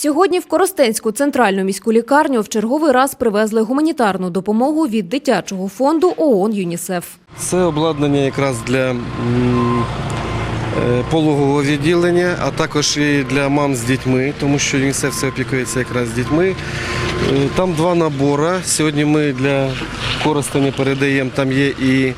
Сьогодні в Коростенську центральну міську лікарню в черговий раз привезли гуманітарну допомогу від дитячого фонду ООН ЮНІСЕФ. Це обладнання якраз для е, пологового відділення, а також і для мам з дітьми, тому що ЮНІСЕФ все опікується якраз дітьми. Е, Там два набори. Сьогодні ми для користення передаємо. Там є і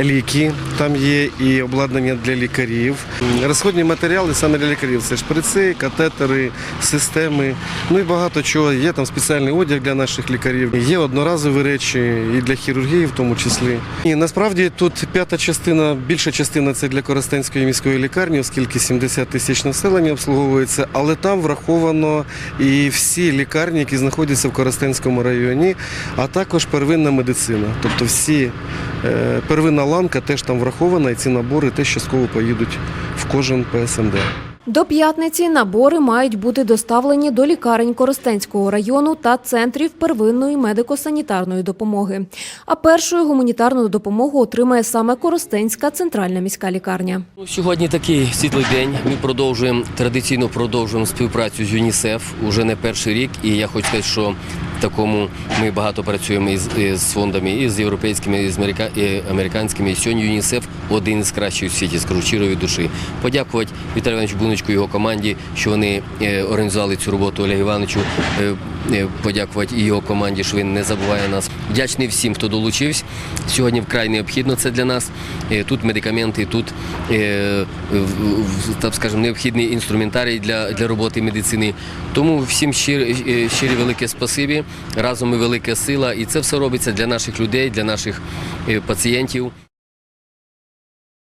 ліки, там є і обладнання для лікарів. Розходні матеріали саме для лікарів. Це шприци, катетери, системи. Ну і багато чого. Є там спеціальний одяг для наших лікарів. Є одноразові речі і для хірургії в тому числі. І насправді тут п'ята частина, більша частина це для Коростенської міської лікарні, оскільки 70 тисяч населення обслуговується, але там враховано і всі лікарні, які знаходяться в Коростенському районі, а також первинна медицина. Тобто всі первинна ланка теж там врахована, і ці набори теж частково поїдуть в кожен ПСМД. До п'ятниці набори мають бути доставлені до лікарень Коростенського району та центрів первинної медико-санітарної допомоги. А першою гуманітарну допомогу отримає саме Коростенська центральна міська лікарня. Сьогодні такий світлий день. Ми продовжуємо традиційно продовжуємо співпрацю з ЮНІСЕФ уже не перший рік. І я хочу сказати, що такому ми багато працюємо із, із фондами, і з європейськими, і з американськими. І сьогодні ЮНІСЕФ один із кращих у світі, скажу щирої душі. Подякувати Віталію Івановичу Буночку і його команді, що вони е, організували цю роботу Олегу Івановичу. е, е, Подякувати і його команді, що він не забуває нас. Вдячний всім, хто долучився. Сьогодні вкрай необхідно це для нас. Тут медикаменти, тут так скажемо, необхідний інструментарій для, для роботи медицини. Тому всім щирі, е, щирі велике спасибі. Разом ми велика сила, і це все робиться для наших людей, для наших е, пацієнтів.